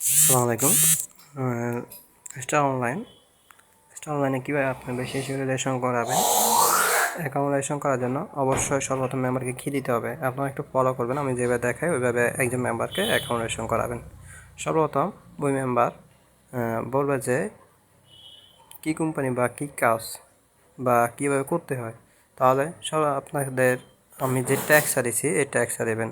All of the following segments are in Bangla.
আসসালামু আলাইকুম। স্টার অনলাইন স্টার অনলাইনে কীভাবে আপনি বেশি রেশন করাবেন? অ্যাকাউন্ট রেশন করার জন্য অবশ্যই সর্বপ্রথম মেম্বারকে কী দিতে হবে। আপনারা একটু ফলো করবেন, আমি যেভাবে দেখাই, ওইভাবে একজন মেম্বারকে অ্যাকাউন্ট রেশন করাবেন। সর্বপ্রথম ওই মেম্বার বলবে যে কী কোম্পানি বা কী কাজ বা কীভাবে করতে হয়। তাহলে সব আপনাদের, আমি যে ট্যাক্সটা দিছি, এই ট্যাক্সটা দেবেন।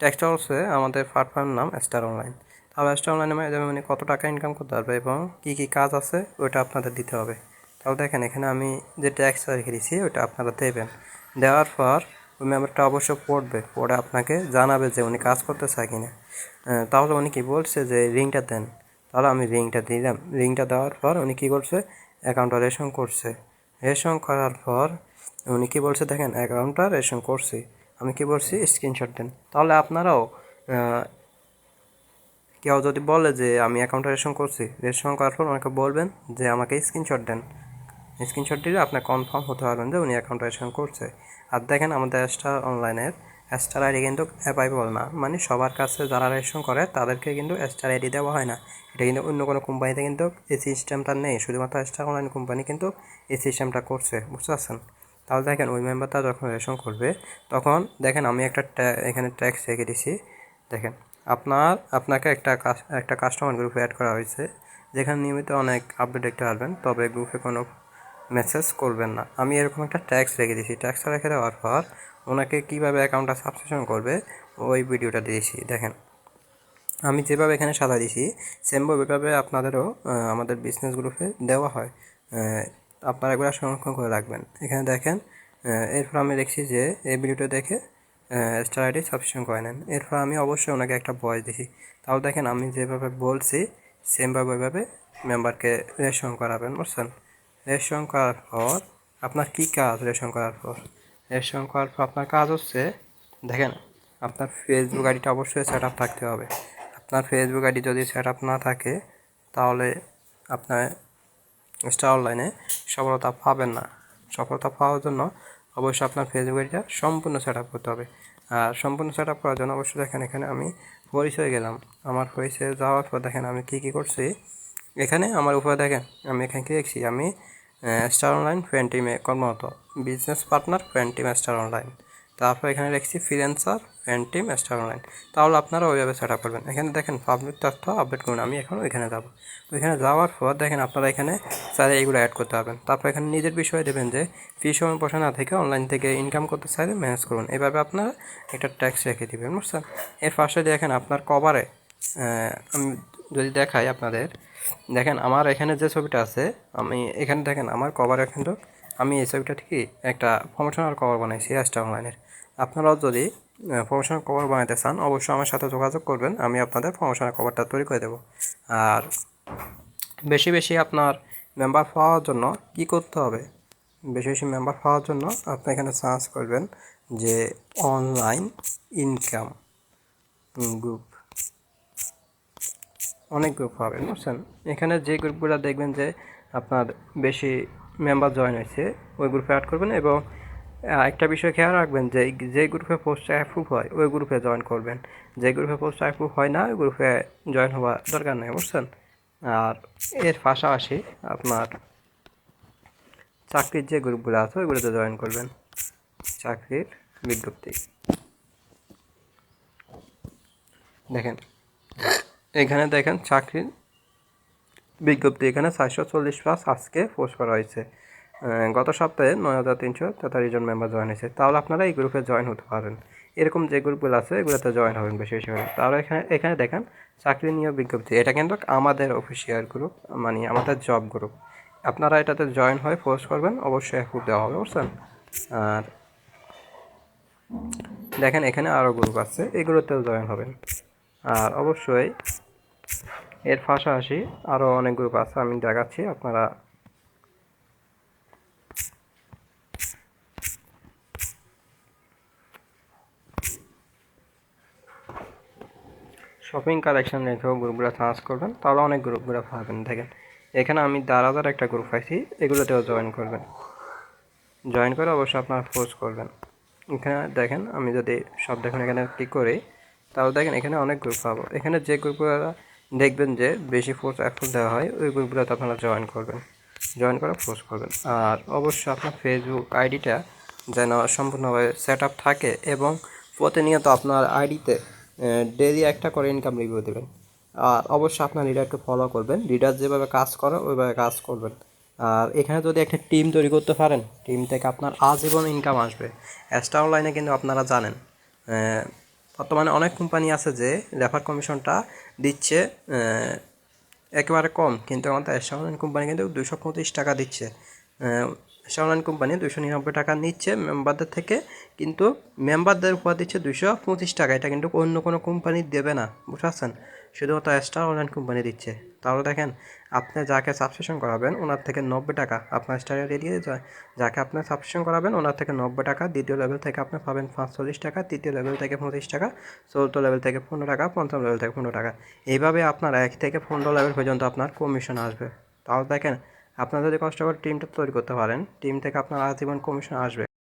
ট্যাক্সটা হচ্ছে আমাদের প্ল্যাটফর্ম নাম স্টার অনলাইন তাহলে স্টার অনলাইনে মাধ্যমে মানে কত টাকা ইনকাম করতে পারবে এবং কী কী কাজ আছে, ওইটা আপনাদের দিতে হবে। তাহলে দেখেন, এখানে আমি যে ট্যাক্স রেখে দিয়েছি, ওইটা আপনারা দেবেন। দেওয়ার পর ওই মেম্বারটা অবশ্য পড়বে, পড়ে আপনাকে জানাবে যে উনি কাজ করতে চায় কিনা তাহলে উনি কি বলছে যে রিংটা দেন। তাহলে আমি রিংটা দিলাম। রিংটা দেওয়ার পর উনি কী করছে? অ্যাকাউন্টটা রেশন করছে। রেশন করার পর উনি কী বলছে, দেখেন অ্যাকাউন্টটা রেশন করছি। আমি কি বলছি? স্ক্রিনশট দেন। তাহলে আপনারাও কেউ যদি বলে যে আমি অ্যাকাউন্টটা রেশন করছি রেশন করার পর ওনাকে বলবেন যে আমাকে স্ক্রিনশট দেন। স্ক্রিনশট দিলে আপনি কনফার্ম হতে পারবেন যে উনি অ্যাকাউন্ট রেশন করছে। আর দেখেন আমাদের স্টার অনলাইনের স্টার আইডি কিন্তু অ্যাপাইবল না। মানে সবার কাছে যারা রেশন করে, তাদেরকে কিন্তু স্টার আইডি দেওয়া হয় না। এটা কিন্তু অন্য কোনো কোম্পানিতে কিন্তু এই সিস্টেমটা নেই। শুধুমাত্র স্টার অনলাইন কোম্পানি কিন্তু এই সিস্টেমটা করছে। বুঝতে পারছেন তাহলে দেখেন, ওই মেম্বারটা যখন রেশন করবে, তখন দেখেন আমি একটা এখানে ট্যাক্স রেখে দিছি। দেখেন আপনার, আপনাকে একটা একটা কাস্টমার গ্রুপে অ্যাড করা হয়েছে, যেখানে নিয়মিত অনেক আপডেট দেখতে পারবেন, তবে গ্রুপে কোনো মেসেজ করবেন না। আমি এরকম একটা ট্যাক্স রেখে দিয়েছি। ট্যাক্সটা রেখে দেওয়ার পর, ওনাকে কীভাবে অ্যাকাউন্টটা সাবস্ক্রিপশন করবে, ওই ভিডিওটা দিয়েছি। দেখেন, আমি যেভাবে এখানে সাদা দিয়েছি সেমভাবে আপনাদেরও আমাদের বিজনেস গ্রুপে দেওয়া হয়। আপনারা এগুলো সংরক্ষণ করে রাখবেন। এখানে দেখেন এরপর আমি দেখছি যে, এই ভিডিওটা দেখে স্টার আইডি করে নেন। এরপর আমি অবশ্যই ওনাকে একটা বয়স দিছি। তাও দেখেন আমি যেভাবে বলছি সেমভাবে ওইভাবে মেম্বারকে রেশন করাবেন, বুঝছেন? রেশন করার পর আপনার কী কাজ রেশন করার পর? রেশন করার পর আপনার কাজ হচ্ছে, দেখেন, আপনার ফেসবুক আইডিটা অবশ্যই সেট আপ থাকতে হবে। আপনার ফেসবুক আইডি যদি সেট আপ না থাকে, তাহলে আপনার স্টার অনলাইনে সফলতা পাবেন না। সফলতা পাওয়ার জন্য অবশ্যই আপনার ফেসবুক আইডিটা সম্পূর্ণ সেট আপ করতে হবে। আর সম্পূর্ণ সেট আপ করার জন্য অবশ্যই দেখেন, এখানে আমি পরিচয় গেলাম। আমার পরিচয় যাওয়ার পর দেখেন, আমি কী কী করছি? এখানে আমার উপরে দেখেন, আমি এখানে কী দেখছি? আমি স্টার অনলাইন ফ্রেন্ড টিমে কর্মরত। Business partner friend team star online তারপর এখানে লিখছি ফ্রিল্যান্সার ফ্যান্টিম স্টার অনলাইন তাহলে আপনারা ওইভাবে সেট আপ করবেন। এখানে দেখেন পাবলিক তথ্য আপডেট করুন, আমি এখন ওইখানে যাব। ওইখানে যাওয়ার পর দেখেন আপনারা এখানে চাইলে এইগুলো অ্যাড করতে পারবেন। তারপর এখানে নিজের বিষয়ে দেবেন যে ফি সময় বসে না থেকে অনলাইন থেকে ইনকাম করতে চাইলে ম্যানেজ করুন। এভাবে আপনারা একটা ট্যাক্স রেখে দেবেন, বুঝছেন? এর পাশে দেখেন আপনার কভারে আমি যদি দেখাই আপনাদের, দেখেন আমার এখানে যে ছবিটা আছে, আমি এখানে দেখেন আমার কভারে কিন্তু আমি এই ছবিটা ঠিকই একটা প্রমোশনাল কভার বানাইছি স্টার অনলাইনের আপনারাও যদি প্রমোশনাল কভার বানাতে চান, অবশ্যই আমার সাথে যোগাযোগ করবেন, আমি আপনাদের প্রমোশনাল কভারটা তৈরি করে দেবো। আর বেশি বেশি আপনার মেম্বার পাওয়ার জন্য কি করতে হবে? বেশি বেশি মেম্বার পাওয়ার জন্য আপনি এখানে সার্চ করবেন যে অনলাইন ইনকাম গ্রুপ অনেক গ্রুপ পাবেন, বুঝছেন? এখানে যে গ্রুপগুলো দেখবেন যে আপনার বেশি মেম্বার জয়েন হয়েছে, ওই গ্রুপে অ্যাড করবেন এবং একটা বিষয় খেয়াল রাখবেন যে যে গ্রুপে পোস্ট অ্যাপ্রুভ হয়, ওই গ্রুপে জয়েন করবেন। যে গ্রুপে পোস্ট অ্যাপ্রুভ হয় না, ওই গ্রুপে জয়েন হওয়া দরকার নেই, বুঝছেন? আর এর পাশাপাশি আপনার চাকরির যে গ্রুপগুলো আছে ওইগুলোতে জয়েন করবেন। চাকরির বিজ্ঞপ্তি। দেখেন, এখানে দেখেন চাকরির বিজ্ঞপ্তি, এখানে চারশো চল্লিশ পাস আজকে পোস্ট করা হয়েছে। গত সপ্তাহে নয় হাজার তিনশো তেতাল্লিশ জন মেম্বার জয়েন হয়েছে। তাহলে আপনারা এই গ্রুপে জয়েন হতে পারেন। এরকম যে গ্রুপগুলো আছে, এগুলোতে জয়েন হবেন বেশি বেশি করে। তাহলে এখানে এখানে দেখেন, চাকরি নিয়োগ বিজ্ঞপ্তি। এটা কিন্তু আমাদের অফিসিয়াল গ্রুপ মানে আমাদের জব গ্রুপ আপনারা এটাতে জয়েন হয়ে পোস্ট করবেন, অবশ্যই অ্যাপ্রুভ দেওয়া হবে, বুঝছেন? আর দেখেন, এখানে আরও গ্রুপ আছে, এগুলোতেও জয়েন হবেন। আর অবশ্যই এর পাশাপাশি আরও অনেক গ্রুপ আছে, আমি দেখাচ্ছি, আপনারা শপিং কালেকশন রেখেও গ্রুপগুলো সার্চ করবেন, তাহলে অনেক গ্রুপগুলো পাবেন, দেখেন। এখানে আমি দারাদার একটা গ্রুপ পাইছি, এগুলোতেও জয়েন করবেন। জয়েন করে অবশ্যই আপনারা পোস্ট করবেন। এখানে দেখেন, আমি যদি সব দেখুন এখানে ক্লিক করি, তাহলে দেখেন এখানে অনেক গ্রুপ পাবো। এখানে যে গ্রুপগুলো দেখবেন যে বেশি ফোর্স এখন দেওয়া হয়, ওই গ্রুপগুলোতে আপনারা জয়েন করবেন। জয়েন করে পোস্ট করবেন। আর অবশ্যই আপনার ফেসবুক আইডিটা যেন সম্পূর্ণভাবে সেট আপ থাকে এবং প্রতিনিয়ত আপনার আইডিতে ডেলি একটা করে ইনকাম রিভিউ দেবেন। আর অবশ্যই আপনার লিডারকে ফলো করবেন। লিডার যেভাবে কাজ করে, ওইভাবে কাজ করবেন। আর এখানে যদি একটা টিম তৈরি করতে পারেন টিম থেকে আপনার আজীবন ইনকাম আসবে। এক্সট্রা অনলাইনে কিন্তু আপনারা জানেন। বর্তমানে অনেক কোম্পানি আছে যে রেফার কমিশনটা দিচ্ছে একেবারে কম, কিন্তু আমাদের এক্সট্রা অনলাইন কোম্পানি কিন্তু দুশো পঁচিশ টাকা দিচ্ছে। অনলাইন কোম্পানি দুশো নিরানব্বই টাকা নিচ্ছে মেম্বারদের থেকে, কিন্তু মেম্বারদের উপর দিচ্ছে দুশো পঁচিশ টাকা। এটা কিন্তু অন্য কোনো কোম্পানি দেবে না, বুঝতে পারছেন? শুধুমাত্র এক্সট্রা অনলাইন কোম্পানি দিচ্ছে। তাহলে দেখেন, আপনি যাকে সাবস্ক্রিপশন করাবেন, ওনার থেকে নব্বই টাকা আপনার স্টার দিয়ে যায় যাকে আপনি সাবস্ক্রিপশন করাবেন, ওনার থেকে নব্বই টাকা, দ্বিতীয় লেভেল থেকে আপনি পাবেন পাঁচচল্লিশ টাকা, তৃতীয় লেভেল থেকে পঁচিশ টাকা চতুর্থ লেভেল থেকে পনেরো টাকা, পঞ্চম লেভেল থেকে পনেরো টাকা। এইভাবে আপনার এক থেকে পনেরো লেভেল পর্যন্ত আপনার কমিশন আসবে। তাহলে দেখেন আপনারা যদি কষ্ট করে টিমটা তৈরি করতে পারেন টিম থেকে আপনার আজীবন কমিশন আসবে।